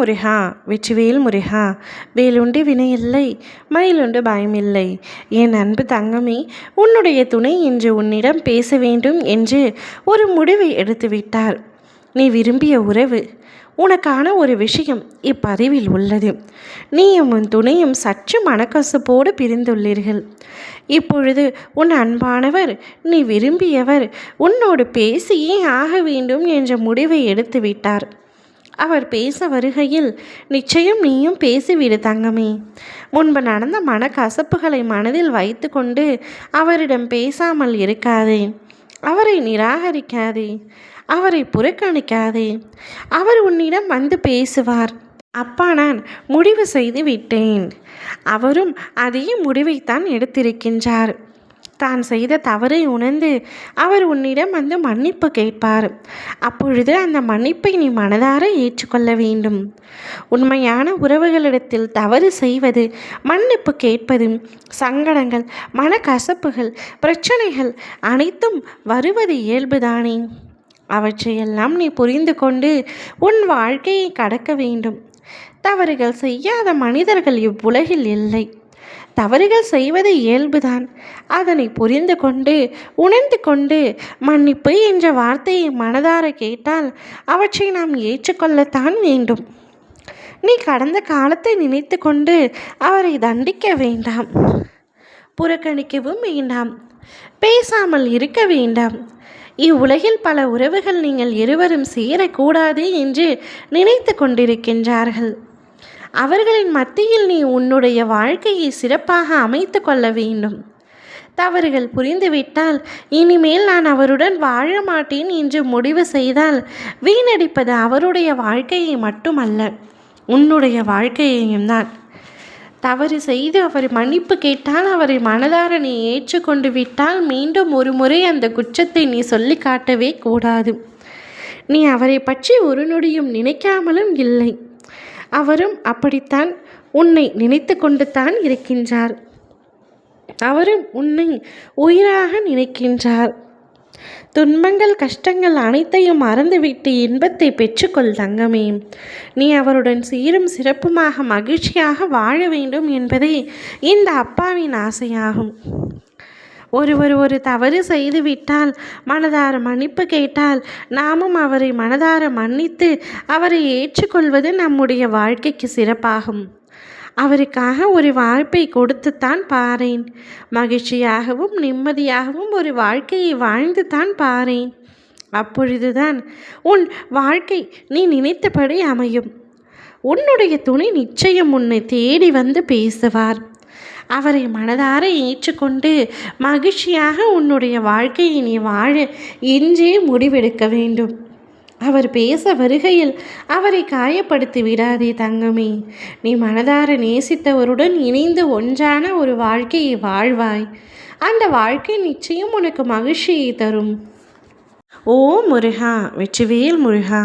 முருகா வெற்றிவேல் முருகா வேலுண்டு வினையில்லை மயிலுண்டு பயமில்லை. என் அன்பு தங்கமே உன்னுடைய துணை என்று உன்னிடம் பேச வேண்டும் என்று ஒரு முடிவை எடுத்துவிட்டார். நீ விரும்பிய உறவு உனக்கான ஒரு விஷயம் இப்பதிவில் உள்ளது. நீயும் உன் துணையும் சற்று மனக்கசப்போடு பிரிந்துள்ளீர்கள். இப்பொழுது உன் அன்பானவர் நீ விரும்பியவர் உன்னோடு பேசியே ஆக வேண்டும் என்ற முடிவை எடுத்துவிட்டார். அவர் பேச வருகையில் நிச்சயம் நீயும் பேசிவிடு தங்கமே முன்பு நடந்த மனக்கசப்புகளை மனதில் வைத்துக்கொண்டு அவரிடம் பேசாமல் இருக்காதே. அவரை நிராகரிக்காதே. அவரை புறக்கணிக்காதே. அவர் உன்னிடம் வந்து பேசுவார். அப்பா நான் முடிவு செய்து விட்டேன். அவரும் அதே முடிவைத்தான் எடுத்திருக்கின்றார். தான் செய்த தவறை உணர்ந்து அவர் உன்னிடம் வந்து மன்னிப்பு கேட்பார். அப்பொழுது அந்த மன்னிப்பை நீ மனதார ஏற்றுக்கொள்ள வேண்டும். உண்மையான உறவுகளிடத்தில் தவறு செய்வது மன்னிப்பு கேட்பது சங்கடங்கள் மனக்கசப்புகள் பிரச்சனைகள் அனைத்தும் வருவது இயல்புதானே. அவற்றையெல்லாம் நீ புரிந்து கொண்டு உன் வாழ்க்கையை கடக்க வேண்டும். தவறுகள் செய்யாத மனிதர்கள் இவ்வுலகில் இல்லை. தவறுகள் செய்வது இயல்புதான். அதனை புரிந்து கொண்டு உணர்ந்து கொண்டு மன்னிப்பு என்ற வார்த்தையை மனதார கேட்டால் அவற்றை நாம் ஏற்றுக்கொள்ளத்தான் வேண்டும். நீ கடந்த காலத்தை நினைத்து கொண்டு அவரை தண்டிக்க வேண்டாம். புறக்கணிக்கவும் வேண்டாம். பேசாமல் இருக்க வேண்டாம். இவ்வுலகில் பல உறவுகள் நீங்கள் இருவரும் சேரக்கூடாது என்று நினைத்து கொண்டிருக்கின்றார்கள். அவர்களின் மத்தியில் நீ உன்னுடைய வாழ்க்கையை சிறப்பாக அமைத்து கொள்ள வேண்டும். தவறுகள் புரிந்துவிட்டால் இனிமேல் நான் அவருடன் வாழ மாட்டேன் என்று முடிவு செய்தால் வீணடிப்பது அவருடைய வாழ்க்கையை மட்டுமல்ல உன்னுடைய வாழ்க்கையையும் தான். தவறு செய்து அவர் மன்னிப்பு கேட்டால் அவரை மனதார நீ ஏற்றுக்கொண்டு விட்டால் மீண்டும் ஒரு முறை அந்த குற்றத்தை நீ சொல்லி காட்டவே கூடாது. நீ அவரை பற்றி ஒரு நொடியும் நினைக்காமலும் இல்லை. அவரும் அப்படித்தான் உன்னை நினைத்து கொண்டு தான் இருக்கின்றார். அவரும் உன்னை உயிராக நினைக்கின்றார். துன்பங்கள் கஷ்டங்கள் அனைத்தையும் மறந்துவிட்டு இன்பத்தை பெற்றுக்கொள் தங்கமே. நீ அவருடன் சீரும் சிறப்புமாக மகிழ்ச்சியாக வாழ வேண்டும் என்பதே இந்த அப்பாவின் ஆசையாகும். ஒருவர் ஒரு தவறு செய்துவிட்டால் மனதார மன்னிப்பு கேட்டால் நாமும் அவரை மனதார மன்னித்து அவரை ஏற்றுக்கொள்வது நம்முடைய வாழ்க்கைக்கு சிறப்பாகும். அவருக்காக ஒரு வாய்ப்பை கொடுத்துத்தான் பாரேன். மகிழ்ச்சியாகவும் நிம்மதியாகவும் ஒரு வாழ்க்கையை வாழ்ந்து தான் பாரேன். அப்பொழுதுதான் உன் வாழ்க்கை நீ நினைத்தபடி அமையும். உன்னுடைய துணை நிச்சயம் உன்னை தேடி வந்து பேசுவார். அவரை மனதார ஏற்றுக்கொண்டு மகிழ்ச்சியாக உன்னுடைய வாழ்க்கையை நீ வாழ என்றே முடிவெடுக்க வேண்டும். அவர் பேச வருகையில் அவரை காயப்படுத்தி விடாதே தங்கமே. நீ மனதார நேசித்தவருடன் இணைந்து ஒன்றான ஒரு வாழ்க்கையை வாழ்வாய். அந்த வாழ்க்கை நிச்சயம் உனக்கு மகிழ்ச்சியை தரும். ஓ முருகா வெற்றிவேல் முருகா.